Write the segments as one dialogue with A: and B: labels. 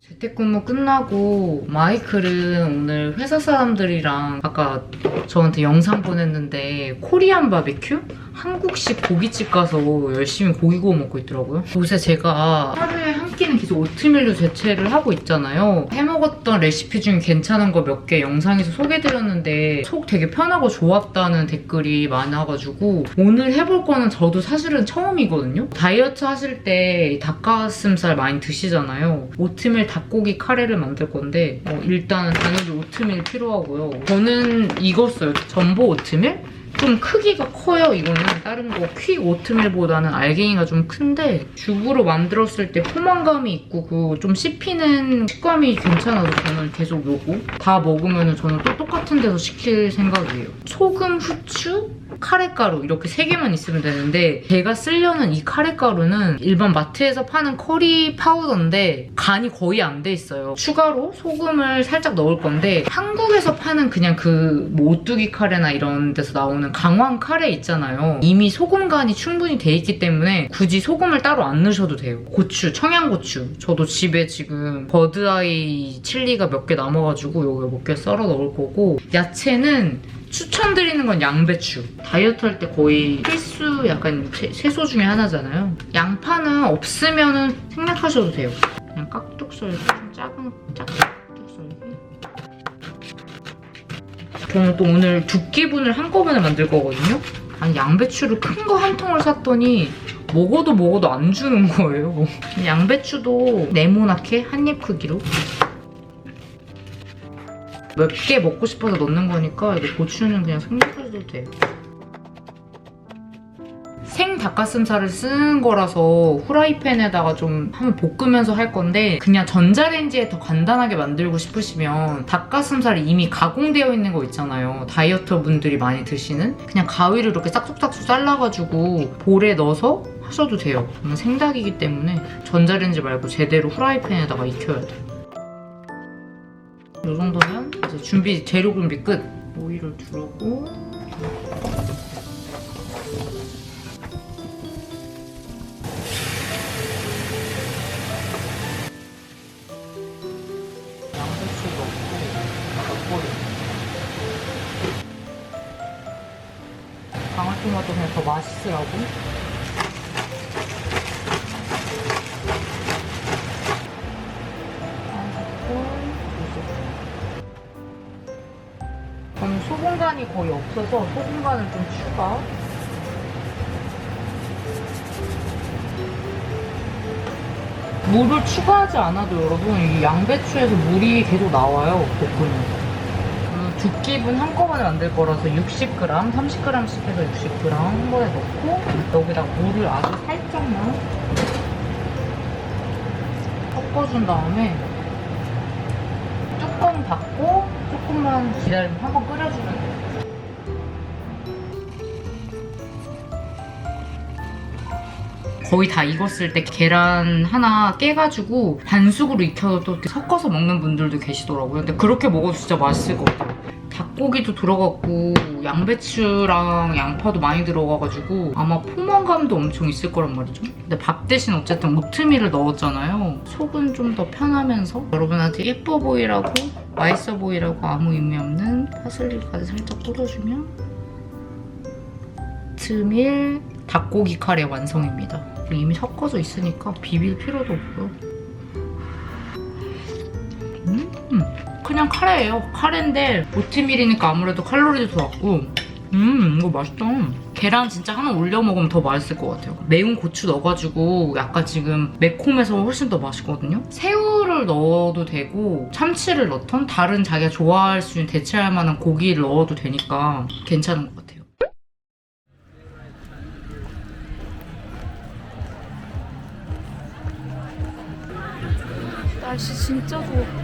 A: 재택근무 끝나고 마이클은 오늘 회사 사람들이랑 아까 저한테 영상 보냈는데 코리안 바비큐? 한국식 고깃집 가서 열심히 고기 구워 먹고 있더라고요. 요새 제가 하루에 한 끼는 계속 오트밀로 대체를 하고 있잖아요. 해먹었던 레시피 중에 괜찮은 거 몇 개 영상에서 소개드렸는데 속 되게 편하고 좋았다는 댓글이 많아가지고 오늘 해볼 거는 저도 사실은 처음이거든요. 다이어트 하실 때 닭가슴살 많이 드시잖아요. 오트밀 닭고기 카레를 만들 건데 어, 일단은 당연히 오트밀 필요하고요. 저는 써요. 전보 오트밀? 좀 크기가 커요 이거는. 다른 거 퀵 오트밀보다는 알갱이가 좀 큰데 죽으로 만들었을 때 포만감이 있고 그 좀 씹히는 식감이 괜찮아서 저는 계속 요거 다 먹으면 저는 또 똑같은 데서 시킬 생각이에요. 소금, 후추, 카레가루 이렇게 세 개만 있으면 되는데 제가 쓰려는 이 카레가루는 일반 마트에서 파는 커리 파우더인데 간이 거의 안 돼 있어요. 추가로 소금을 살짝 넣을 건데 한국에서 파는 그냥 그 뭐 오뚜기 카레나 이런 데서 나오는 강황 카레 있잖아요 이미 소금 간이 충분히 돼 있기 때문에 굳이 소금을 따로 안 넣으셔도 돼요 고추, 청양고추 저도 집에 지금 버드아이 칠리가 몇 개 남아가지고 여기 몇개 썰어 넣을 거고 야채는 추천드리는 건 양배추. 다이어트 할 때 거의 필수 약간 채- 채소 중에 하나잖아요. 양파는 없으면은 생략하셔도 돼요. 그냥 깍둑 썰기. 좀 작은 깍 저는 또 오늘 두 끼분을 한꺼번에 만들 거거든요. 아니 양배추를 큰 거 한 통을 샀더니 먹어도 먹어도 안 주는 거예요. 양배추도 네모나게 한 입 크기로 몇 개 먹고 싶어서 넣는 거니까 이거 고추는 그냥 생략해도. 생 닭가슴살을 쓰는 거라서 후라이팬에다가 좀 한번 볶으면서 할 건데 그냥 전자레인지에 더 간단하게 만들고 싶으시면 닭가슴살이 이미 가공되어 있는 거 있잖아요. 다이어터 분들이 많이 드시는 그냥 가위를 이렇게 싹둑싹둑 잘라가지고 볼에 넣어서 하셔도 돼요. 저는 생닭이기 때문에 전자레인지 말고 제대로 후라이팬에다가 익혀야 돼요. 이 정도면 이제 준비 재료 준비 끝. 오일을 두르고 방울토마토 그냥 더 맛있으라고 저는 소금간이 거의 없어서 소금간을 좀 추가. 물을 추가하지 않아도 여러분 이 양배추에서 물이 계속 나와요 볶으면. 두 끼분 한꺼번에 만들 거라서 60g, 30g씩 해서 60g 한 번에 넣고 여기다 물을 아주 살짝만 섞어준 다음에 뚜껑 닫고 조금만 기다리면 한 번 끓여주면 돼요. 거의 다 익었을 때 계란 하나 깨가지고 반숙으로 익혀서 섞어서 먹는 분들도 계시더라고요. 근데 그렇게 먹어도 진짜 맛있을 것 같아요. 닭고기도 들어갔고 양배추랑 양파도 많이 들어가가지고 아마 포만감도 엄청 있을 거란 말이죠. 근데 밥 대신 어쨌든 오트밀을 넣었잖아요. 속은 좀 더 편하면서 여러분한테 예뻐 보이라고 맛있어 보이라고 아무 의미 없는 파슬리까지 살짝 뿌려주면 오트밀 닭고기 카레 완성입니다. 이미 섞어져 있으니까 비빌 필요도 없고요. 음, 그냥 카레예요. 카레인데 오트밀이니까 아무래도 칼로리도 더 낮고 음 이거 맛있다. 계란 진짜 하나 올려 먹으면 더 맛있을 것 같아요. 매운 고추 넣어가지고 약간 지금 매콤해서 훨씬 더 맛있거든요. 새우를 넣어도 되고 참치를 넣던 다른 자기가 좋아할 수 있는 대체할 만한 고기를 넣어도 되니까 괜찮은 것 같아요.
B: 날씨 진짜 좋아.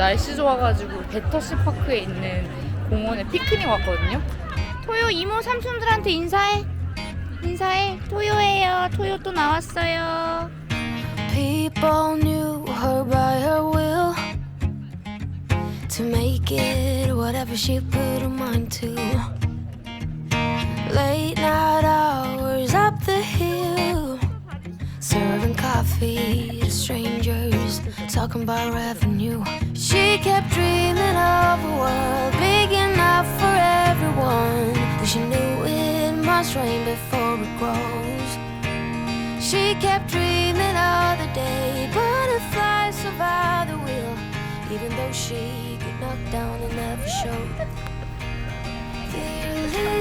B: 날씨 좋아가지고 배터시 파크에 있는 공원에 피크닉 왔거든요. 토요
A: 이모 삼촌들한테 인사해. 인사해. 토요예요. 토요 또 나왔어요.
B: People knew her by her will to make it whatever she put her mind to. Late night hill, serving coffee to strangers, talking about revenue. She kept dreaming of a world big enough for everyone. But she knew it must rain before it grows. She kept dreaming of the day butterflies survive the wheel, even though she got knocked down and never. Dear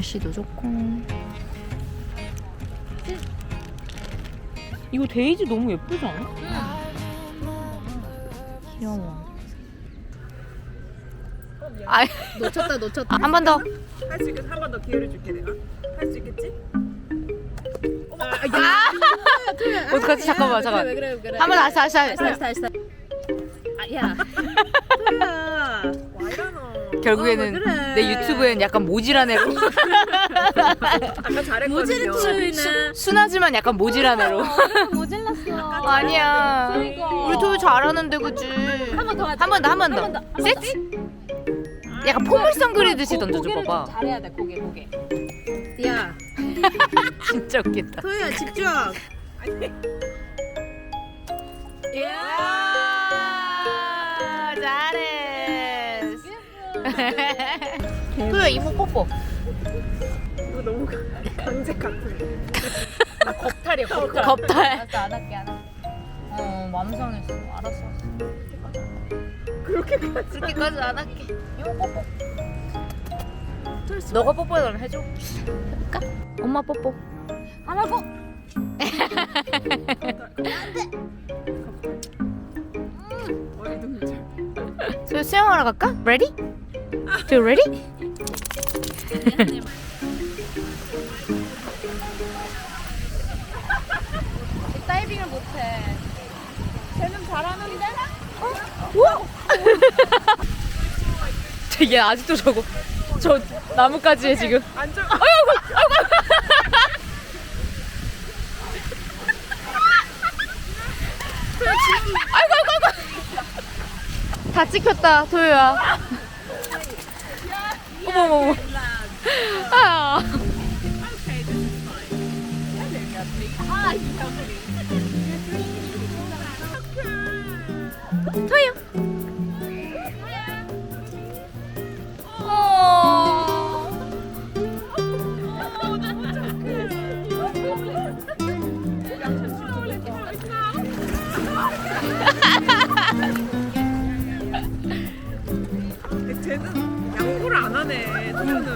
A: 날씨도 좋고. 이거 데이지 너무 예쁘지 않아? 귀여워. 아, 놓쳤다 놓쳤다. 한 번 더.
C: 할 수 있겠지? 한번 더 기회를 줄게 내가. 할 수 있겠지?
A: 어떡하지? 잠깐만 잠깐.
C: 그래 그래 그래.
A: 한번 다시 다시 다시.
C: 다시 다시. 아 야. 토야. 와이라노.
A: 결국에는
C: 어, 그래.
A: 내 유튜브엔 약간 모질한 애로
C: 아까 잘했거든요.
A: 수, 순하지만 약간 모질한 애로
D: 모질랐어.
A: 아니야
D: 그러니까.
A: 우리 토요 잘하는데 그치
D: 한 번 더 하자.
A: 한 번 더 한 번 더 세트 약간 포물선 그리듯이 던져줘
D: 고개를 좀
A: 봐봐
D: 잘해야 돼 고개 고개.
C: 야,
A: 진짜 웃긴다
C: 토야 집중.
A: 이야 잘해 토요 이모 뽀뽀
C: 이거 너무 강제 같은.
A: 겁탈이야 겁탈 겁탈
D: 알았어 안 할게 안 할게.
A: 어 맘상했어 알았어
C: 그렇게까지.
A: 그렇게까지 안 할게 이모 뽀뽀 너가 뽀뽀해 그럼 해줘 해볼까? 엄마 뽀뽀
D: 하나
C: 좀 잘.
A: 저 수영하러 갈까? Ready? You ready?
D: 다이빙을 못해. 쟤는 잘하는데?
A: 얘 아직도 저거 저 나뭇가지에 지금
C: 안전.
A: 다 찍혔다 도요야 어머 어머 어머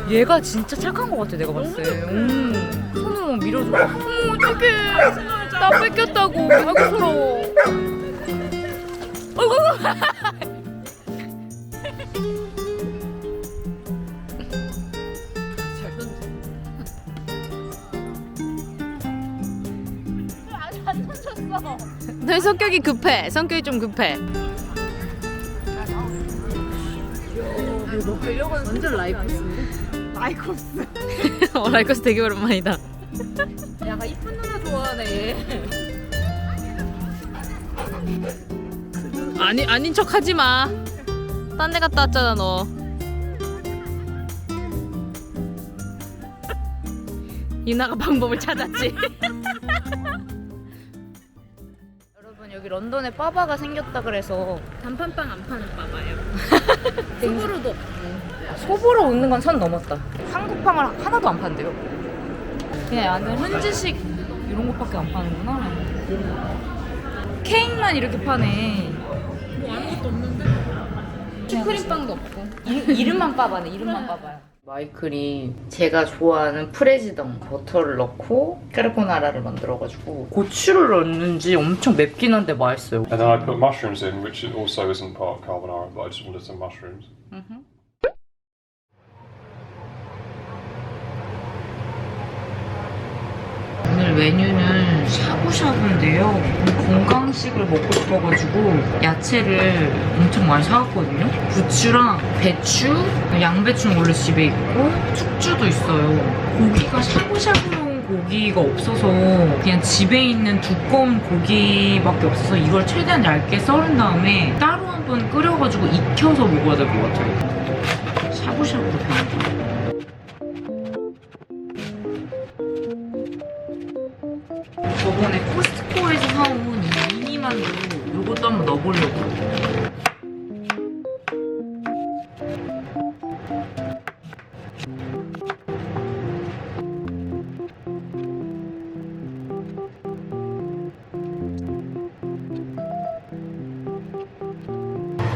A: 얘가 진짜 착한 것 같아 내가 봤을 때. 음. 손으로 밀어줘. 어머 어떡해. 나 뺏겼다고. 아이고 서러워. 어이구. 너 성격이 급해. 성격이 좀 급해.
C: 완전 라이프스. 라이코스.
A: 어 라이커스 되게 오랜만이다
D: 약간 이쁜 누나 좋아하네 얘.
A: 아니 아닌 척 하지 마. 딴 데 갔다 왔잖아 너. 이나가 방법을 찾았지. 여러분 여기 런던에 빠바가 생겼다 그래서
D: 단판빵 안 파는 빠봐요. 소보로도
A: 소보로 웃는 건 선 넘었다. 한국빵을 하나도 안 판대요. 그냥 완전 현지식 이런 것밖에 안 파는구나. 케이크만 이렇게 파네.
D: 슈크림빵도 없고.
A: 이, 이름만 빠바네. 이름만 빠바야. 마이클이 제가 좋아하는 프레지덩 버터를 넣고 까르보나라를 만들어가지고 고추를 넣는지 엄청 맵긴 한데 맛있어요.
E: And then I put mushrooms in, which also isn't part of carbonara, but I just wanted some mushrooms.
A: 오늘 메뉴는 샤브샤브인데요. 건강식을 먹고 싶어가지고 야채를 엄청 많이 사왔거든요. 부추랑 배추, 양배추는 원래 집에 있고 숙주도 있어요. 고기가 샤브샤브용 고기가 없어서 그냥 집에 있는 두꺼운 고기밖에 없어서 이걸 최대한 얇게 썰은 다음에 따로 한 번 끓여가지고 익혀서 먹어야 될 것 같아요. 샤브샤브로 변한 저번에 코스트코에서 사온 이 미니만두 이것도 한번 넣어보려고.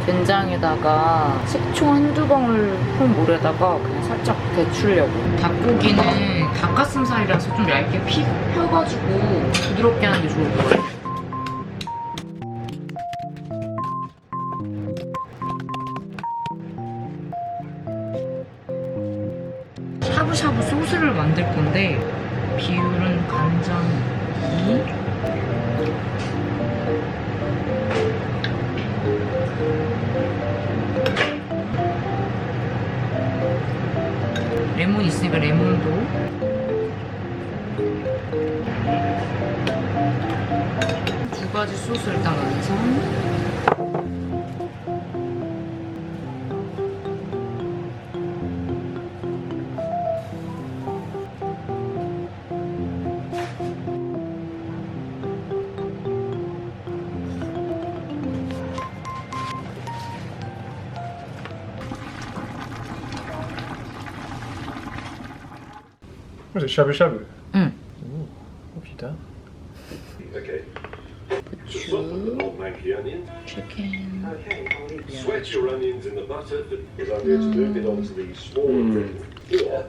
A: 된장에다가 식초 한두 방울 콩 물에다가 그냥 살짝 데추려고 닭고기는 닭가슴살이라서 좀 얇게 피, 펴가지고 부드럽게 하는 게 좋을 것 같아요. 샤브샤브 소스를 만들 건데 비율은 간장 2 레몬 있으니까 레몬도. 두 가지 소스 일단 완성
E: Was it shabu shabu?
A: Mm.
E: Ooh, what have you done?
F: Okay. Chicken. Chicken.
A: Okay, yeah.
F: Sweat your onions in the butter because I'm going to move it onto the smaller mm. griddle here.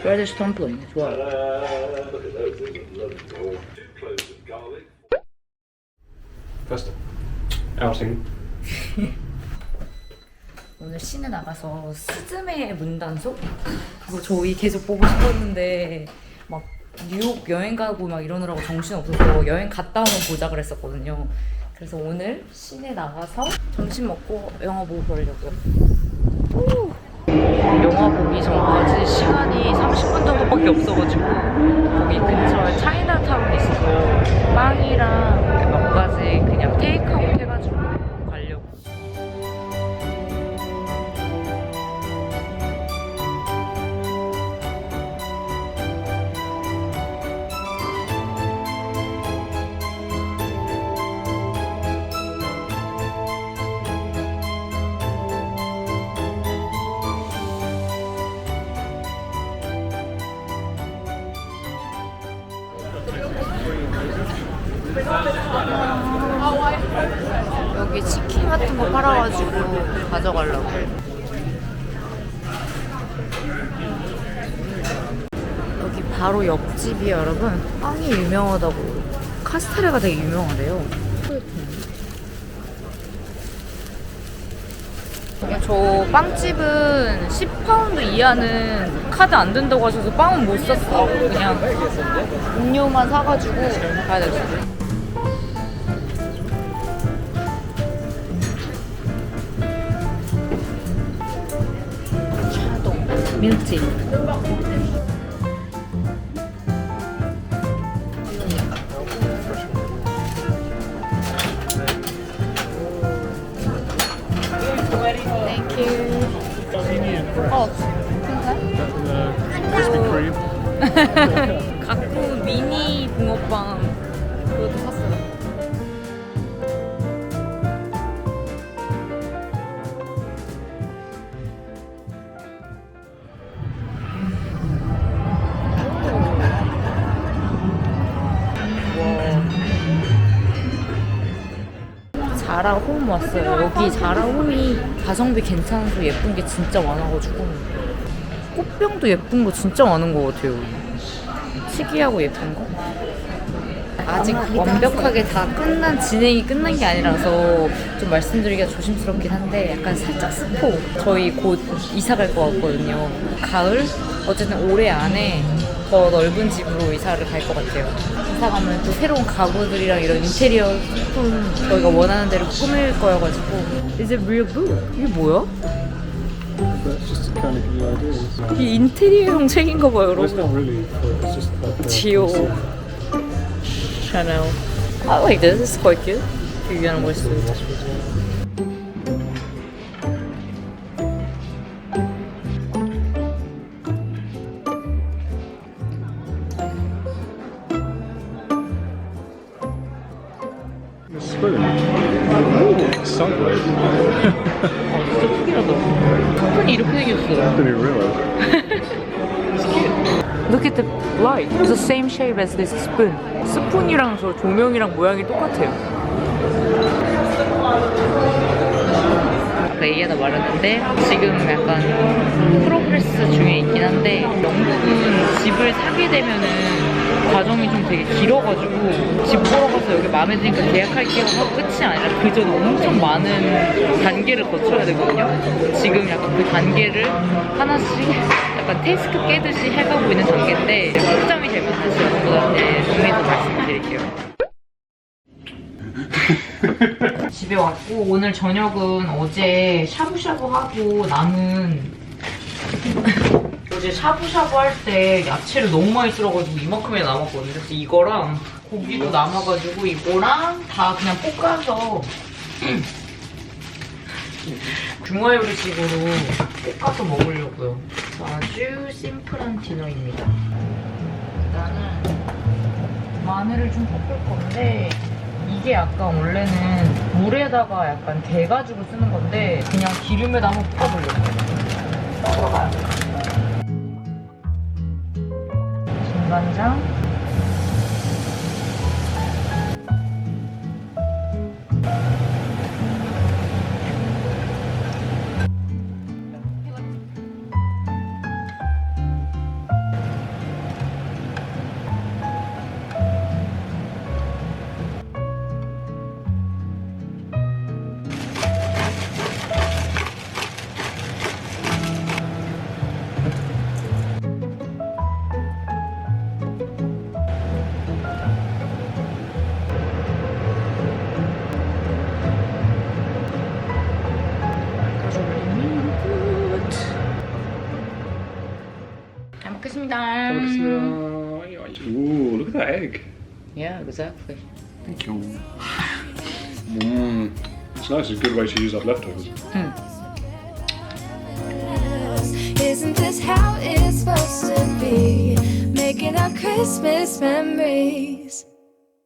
A: Where dumpling as well.
F: Uh, look at those, they look lovely. Two cloves of garlic.
E: First outing.
C: 오늘 시내 나가서 스즈메의 문단속? 그거 저희 계속 보고 싶었는데 막 뉴욕 여행 가고 막 이러느라고 정신 없어서 여행 갔다 오면 보자 그랬었거든요. 그래서 오늘 시내 나가서 점심 먹고 영화 보고 그러려고요. 오! 영화 보기 전까지 시간이 30분 정도밖에 없어가지고 거기 근처에 차이나타운이 있어서 빵이랑 몇 가지 그냥 테이크아웃 해가지고. 같은 거 팔아가지고 가져가려고. 여기 바로 옆집이 여러분 빵이 유명하다고 카스테레가 되게 유명하대요. 저 빵집은 10파운드 이하는 카드 안 된다고 하셔서 빵은 못 샀어. 그냥 음료만 사가지고 가야 될것 같아. 차동 밀티 어, 갖 여기 자라 홈이 가성비 괜찮아서 예쁜 게 진짜 많아가지고 꽃병도 예쁜 거 진짜 많은 것 같아요. 특이하고 예쁜 거. 아직 완벽하게 다 끝난 진행이 끝난 게 아니라서 좀 말씀드리기가 조심스럽긴 한데 약간 살짝 스포 저희 곧 이사 갈 것 같거든요 가을 어쨌든 올해 안에 더 넓은 집으로 이사를 갈 것 같아요 이사 가면 또 새로운 가구들이랑 이런 인테리어 소품 저희가 원하는 대로 꾸밀 거여가지고 Is it real book? 이게 뭐야? 이게 인테리어용 책인가 봐요
G: Well, it's
C: 여러분 지오 Chanel I like this, it's quite cute 비비안 월스
G: spoon.
A: Same shape as this spoon. 스푼이랑 저 조명이랑 모양이 똑같아요. 아까 얘기하다 말했는데 지금 약간 프로그레스 중에 있긴 한데 영국은 집을 사게 되면은 과정이 좀 되게 길어가지고 집 보러 가서 여기 마음에 드니까 계약할게요 하고 끝이 아니라 그 전에 엄청 많은 단계를 거쳐야 되거든요. 지금 약간 그 단계를 하나씩 약간 테스트 깨듯이 해가고 있는 단계인데 시점이 되면 다시 여러분들한테 정리해서 말씀드릴게요. 집에 왔고 오늘 저녁은 어제 샤브샤브 하고 남은 어제 샤브샤브 할 때 야채를 너무 많이 썰어가지고 이만큼이 남았거든요. 그래서 이거랑 고기도 남아가지고 이거랑 다 그냥 볶아서 중화 요리식으로 볶아서 먹으려고요. 그래서 아주 심플한 디너입니다. 일단은 마늘을 좀 볶을 건데 이게 약간 원래는 물에다가 약간 개가지고 쓰는 건데 그냥 기름에다 한번 볶아보려고요. 들어가요. 진간장.
G: Ooh, look at that egg.
A: Yeah, exactly.
G: Thank you. Mmm. It's nice. It's a good way to use up leftovers. Hmm.
B: Isn't this how it's supposed to be? Making our Christmas memories.